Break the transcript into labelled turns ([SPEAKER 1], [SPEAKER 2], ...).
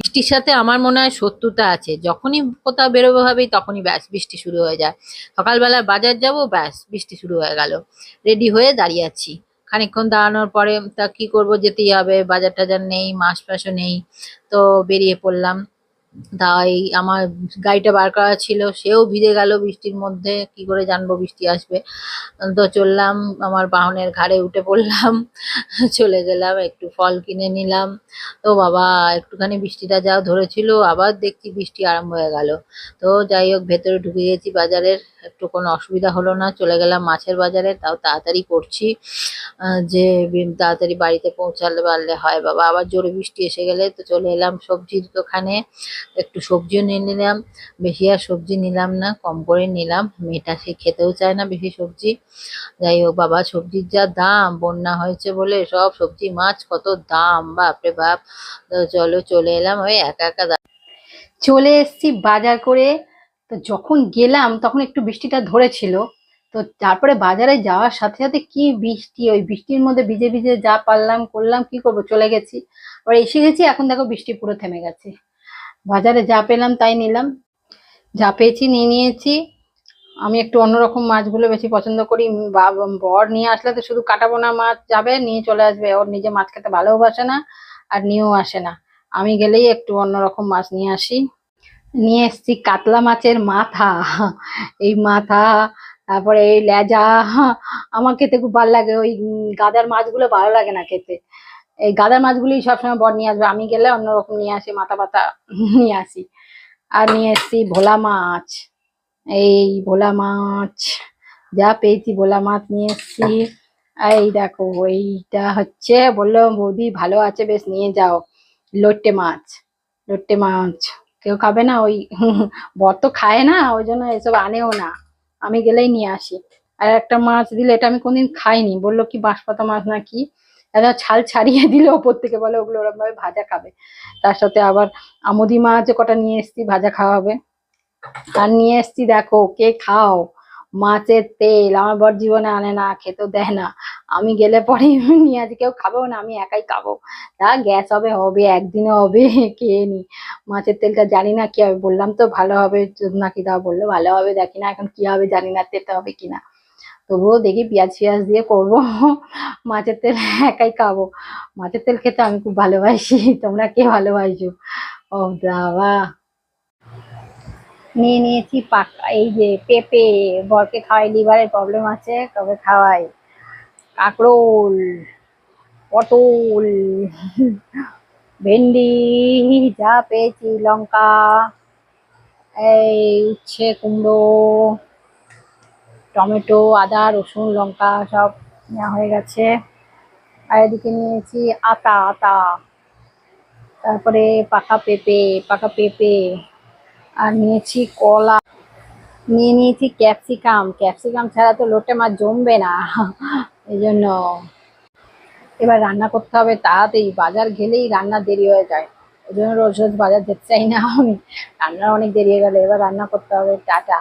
[SPEAKER 1] বৃষ্টির সাথে আমার মনে হয় শত্রুতা আছে। যখনই কোথাও বেরোবো ভাবেই তখনই ব্যাস বৃষ্টি শুরু হয়ে যায়। সকালবেলা বাজার যাব, ব্যাস বৃষ্টি শুরু হয়ে গেল। রেডি হয়ে দাঁড়িয়ে আছি। খানিকক্ষণ দাঁড়ানোর পরে তা কি করব, যেতেই হবে। বাজার টাজার নেই মাস ফাঁসও নেই। তো বেরিয়ে পড়লাম। তাই আমার গাড়িটা বার করা ছিল, সেও ভিজে গেল বৃষ্টির মধ্যে, কি করে জানব বৃষ্টি আসবে? তো চললাম, আমার বাহনের ঘাড়ে উঠে পড়লাম, চলে গেলাম, একটু ফল কিনে নিলাম। তো বাবা, একটুখানি বৃষ্টিটা যা ধরেছিল, আবার দেখছি বৃষ্টি আরম্ভ হয়ে গেল। তো যাই হোক, ভেতরে ঢুকে গেছি বাজারের, একটু কোনো অসুবিধা হলো না, চলে গেলাম মাছের বাজারে, তাও তাড়াতাড়ি করছি যে তাড়াতাড়ি বাড়িতে পৌঁছালে পারলে হয় বাবা, আবার জোরে বৃষ্টি এসে গেলে, তো চলে এলাম সবজির দোকানে। একটু সবজিও নিয়ে নিলাম, বেশি আর সবজি নিলাম না, কম করে নিলাম। মেয়েটা সে খেতেও চায় না বেশি সবজি। যাই হোক, বাবা, সবজির যা দাম, বন্যা হয়েছে বলে সব সবজি, মাছ কত দাম বাপরে বাপ। চলো, চলে এলাম ওই একা একা
[SPEAKER 2] চলে এসেছি বাজার করে। তো যখন গেলাম, তখন একটু বৃষ্টিটা ধরেছিল। তো তারপরে বাজারে যাওয়ার সাথে সাথে কি বৃষ্টি, ওই বৃষ্টির মধ্যে ভিজে ভিজে যা পারলাম, করলাম, কি করব? চলে গেছি। আবার এসে গেছি, এখন দেখো বৃষ্টি পুরো থেমে গেছে। বাজারে যা পেলাম তাই নিলাম। যা পেয়েছি নিয়ে নিয়েছি। আমি একটু অন্যরকম মাছগুলো বেশি পছন্দ করি। বর নিয়ে আসলে তো শুধু কাটাবো না, মাছ যাবে, নিয়ে চলে আসবে। ওর নিজে মাছ খেতে ভালোবাসে না, আর নিয়েও আসে না। আমি গেলেই একটু অন্যরকম মাছ নিয়ে আসি। নিয়ে এসেছি কাতলা মাছের মাথা। এই মাথা, তারপরে এই লেজা। আমার খেতে খুব ভালো লাগে। ওই গাদার মাছগুলো ভালো লাগে না খেতে। এই গাদার মাছগুলি সবসময় বর নিয়ে আসবে। আমি গেলে অন্যরকম নিয়ে আসি মাথা পাতা নিয়ে আসি। আর নিয়ে এসেছি ভোলা মাছ। এই ভোলা মাছ, যা পেয়েছি ভোলা মাছ নিয়ে এসেছি। এই দেখো, এইটা হচ্ছে বলল, বৌদি ভালো আছে, বেশ নিয়ে যাও। লোট্টে মাছ লোট্টে মাছ। কেউ খাবে না, ওই বর তো খায় না, ওই জন্য এসব আনেও না। আমি গেলেই নিয়ে আসি। আর একটা মাছ দিলে এটা আমি কোনদিন খাইনি। বলল কি বাঁশপাতা মাছ না কি এটা ছাল ছাড়িয়ে দিলে ওপর থেকে, বলে ওগুলো ওরকম ভাবে ভাজা খাবে। তার সাথে আবার আমুদি মাছ কটা নিয়ে এসেছি, ভাজা খাওয়া হবে। আর নিয়ে এসেছি দেখো কে খাও। মাছের তেল, আমার বর জীবনে আনে না খেতে দেয় না। আমি গেলে পরে নিয়ে আজ কেউ খাবেও না, আমি একাই খাব। তা গ্যাস হবে হবে, একদিনে হবে, খেয়ে নি। মাছের তেলটা জানি না কি হবে, বললাম তো ভালো হবে নাকি দাও বলল, ভালো হবে, দেখি না এখন কি হবে, জানি না, তেলটা হবে কিনা। তবুও দেখি পেঁয়াজ ফিয়াজ দিয়ে করব। মাছের তেল একাই খাব। মাছের তেল খেতে আমি খুব ভালোবাসি। তোমরা কে ভালোবাসো? ও বাবা। নিয়ে নিয়েছি পাকা, এই যে পেঁপে, বরকে খাওয়াই, লিভারের প্রবলেম আছে কবে খাওয়াই। কাঁকরোল, পটল, ভেন্ডি, যা পেয়েছি, লঙ্কা, এই উচ্ছে, কুমড়ো টমেটো, আদা, রসুন, লঙ্কা সব নেওয়া হয়ে গেছে। আর এদিকে নিয়েছি আতা আতা। তারপরে পাকা পেঁপে পাকা পেঁপে। আর নিয়েছি কলা। নিয়ে নিয়েছি ক্যাপসিকাম। ক্যাপসিকাম ছাড়া তো লোটে মাছ জমবে না। এই জন্য এবার রান্না করতে হবে তাড়াতাড়ি। বাজার গেলেই রান্না দেরি হয়ে যায়। ওই জন্য রোজ রোজ বাজার যেতে চাই না আমি। রান্নার অনেক দেরি হয়ে গেলে। এবার রান্না করতে হবে। টাটা।